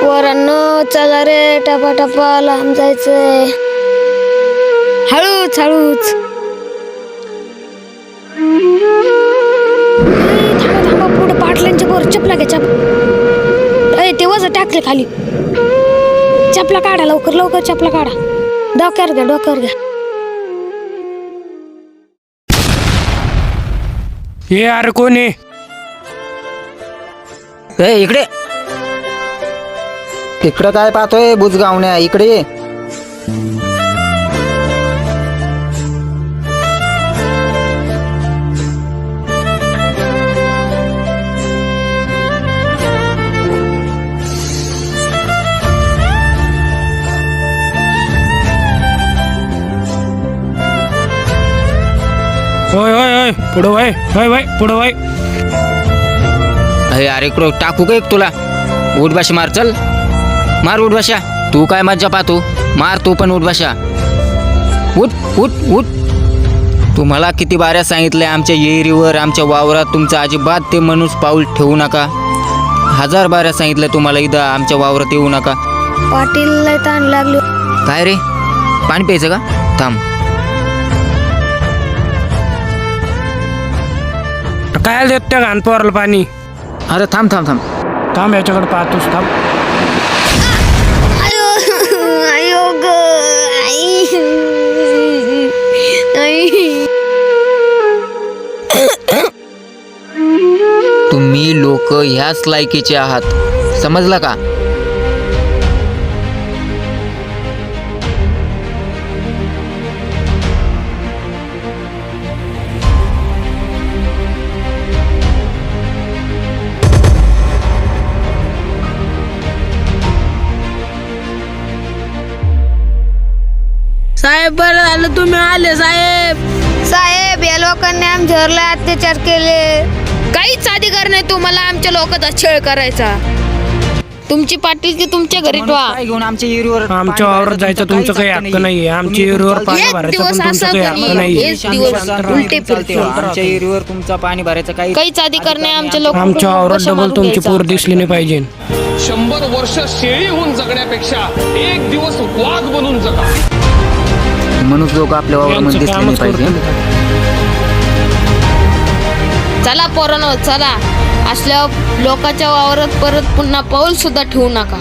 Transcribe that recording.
पोरांनो चला रे टपा टपा लांब जायचंय. हळूच हळूच. ए, थांबा थांबा पुढे पाटलांच्या वर चपला घ्या चप. अय ते वज टाकले खाली. चपला काढा लवकर लवकर चपला काढा. डोक्यावर घ्या डोक्यावर घ्या. हे अरे कोण? आहे ए इकडे. इकडं काय पाहतोय? बुजगावण्या इकडे ये. होय होय होय पुढं वय होय होय पुढं वय. अरे अरे इकडं टाकू का एक तुला? उठबाशी मार चल. मार उठबाशा तू काय मज्जा पाहतो? मार तू पण उठबाशा उठ उठ उठ. तुम्हाला किती बाऱ्या सांगितलंय आमच्या येरीवर आमच्या वावरात तुमचं अजिबात ते माणूस पाऊल ठेवू नका. हजार बाऱ्या सांगितलं तुम्हाला इथं आमच्या वावरात येऊ नका. पाटील लय ताण लागली. काय रे? पाणी प्यायचं का? थांब. काय देत त्या घाण पोराला पाणी? अरे थांब थांब थांब. थांब याच्याकडे पाहतोस थांब. तुम्ही लोक ह्याच लायकीचे आहात. समजलं का? साहेब बरं झालं तुम्ही आले साहेब. साहेब या लोकांनी आमच्यावर अत्याचार केले. काहीच अधिकार नाही तुम्हाला आमच्या लोकांचा छळ करायचा. तुमची पाटील की तुमच्या घरी ठेवा. काय घेऊन आमच्या विहिरीवर आमच्या वावरात जायचं तुमचं काही हक्क नाहीये. आमच्या विहिरीवर पाणी एक भरायचं दिवस पण तुमचं असं काही हक्क करी, नाहीये. एक दिवस उलटे फिरते आमच्या तुमचा पाणी भरायचं काही काहीच अधिकार नाही आमच्या लोक आमच्या वावरात डबल तुमची पोर दिसली नाही पाहिजे. शंभर वर्ष शेळी होऊन जगण्यापेक्षा एक दिवस वाघ बनून जगा. म्हणून लोक आपल्या वावरामध्ये दिसले नाही कामच पाहिजे. चला पोरानो चला. असल्या लोकांच्या वावरात परत पुन्हा पाऊल सुद्धा ठेवू नका.